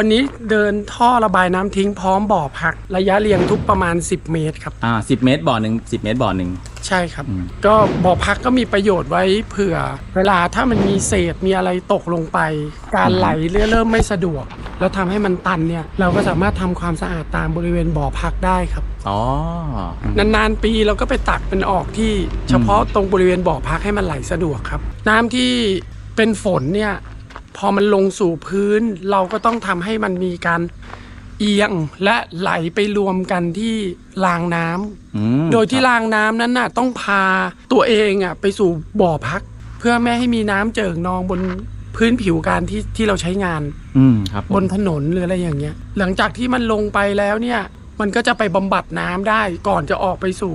วันนี้เดินท่อระบายน้ำทิ้งพร้อมบ่อพัก ระยะเรียงทุกประมาณ 10 เมตรครับ อ่าสิบเมตรบ่อหนึ่งสิบเมตรบ่อหนึ่ง ใช่ครับ อืม ก็บ่อพักก็มีประโยชน์ไว้เผื่อ เวลาถ้ามันมีเศษมีอะไรตกลงไป การไหลเรื่อเริ่มไม่สะดวก แล้วทำให้มันตันเนี่ย เราก็สามารถทำความสะอาดตามบริเวณบ่อพักได้ครับ อ๋อ นานๆปีเราก็ไปตักเป็นออกที่เฉพาะตรงบริเวณบ่อพักให้มันไหลสะดวกครับ น้ำที่เป็นฝนเนี่ย พอมันลงสู่พื้น เราก็ต้องทำให้มันมีการเอียงและไหลไปรวมกันที่รางน้ำอืมโดยที่รางน้ำนั้นน่ะ ต้องพาตัวเองอะไปสู่บ่อพัก เพื่อไม่ให้มีน้ำเจิ่งนองบนพื้นผิวการที่ที่เราใช้งานอืมครับผมบนถนนหรืออะไรอย่างเงี้ย หลังจากที่มันลงไปแล้วเนี่ย มันก็จะไปบำบัดน้ำได้ก่อนจะออกไปสู่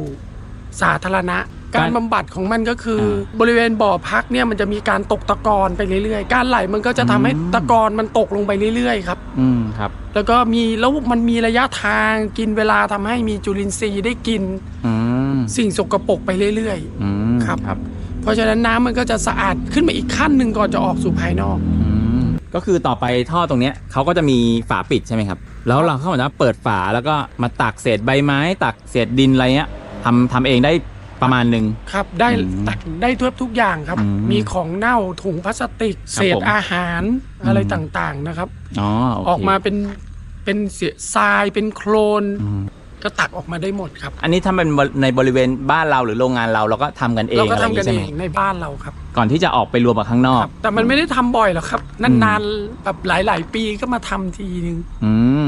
สาธารณะ การบำบัดของมันก็คืออบริเวณบ่อพักเนี่ยมันจะมีการตกตะกอนไปเรื่อยๆ การไหลมันก็จะทำให้ตะกอนมันตกลงไปเรื่อยๆครับ อืมครับ แล้วก็มีแล้วมันมีระยะทางกินเวลาทำให้มีจุลินทรีย์ได้กินอืมสิ่งสกปรกไปเรื่อยอืมครับครับๆเพราะฉะนั้นน้ำมันก็จะสะอาดขึ้นมาอีกขั้นหนึ่งก่อนจะออกสู่ภายนอกอืมก็คือต่อไปท่อตรงเนี้ยเขาก็จะมีฝาปิดใช่ไหมครับ แล้วเราเข้ามาเปิดฝาแล้วก็มาตักเศษใบไม้ ตักเศษดินอะไรเงี้ยทำทำเองได้ ประมาณหนึ่ง ครับได้อืมตักได้ทั่วทุกอย่างครับ อืมมีของเน่าถุงพลาสติก ครับเศษผมอาหารอะไรอืมต่างๆนะครับ อ๋อโเคออกมาเป็นเป็นเสียทรายเป็นโคลนอืมก็ตักออกมาได้หมดครับ อันนี้ถ้าเป็นในบริเวณบ้านเราหรือโรงงานเราเราก็ทำกันเองเราก็อะไรทำอย่างกันงี้ใช่เอไหมงในบ้านเราครับก่อนที่จะออกไปรวมกับข้างนอก ครับ แต่มันไม่ได้ทำบ่อยหรอกครับ นานๆแบบหลาย ๆ ปีก็มาทำทีนึง อืม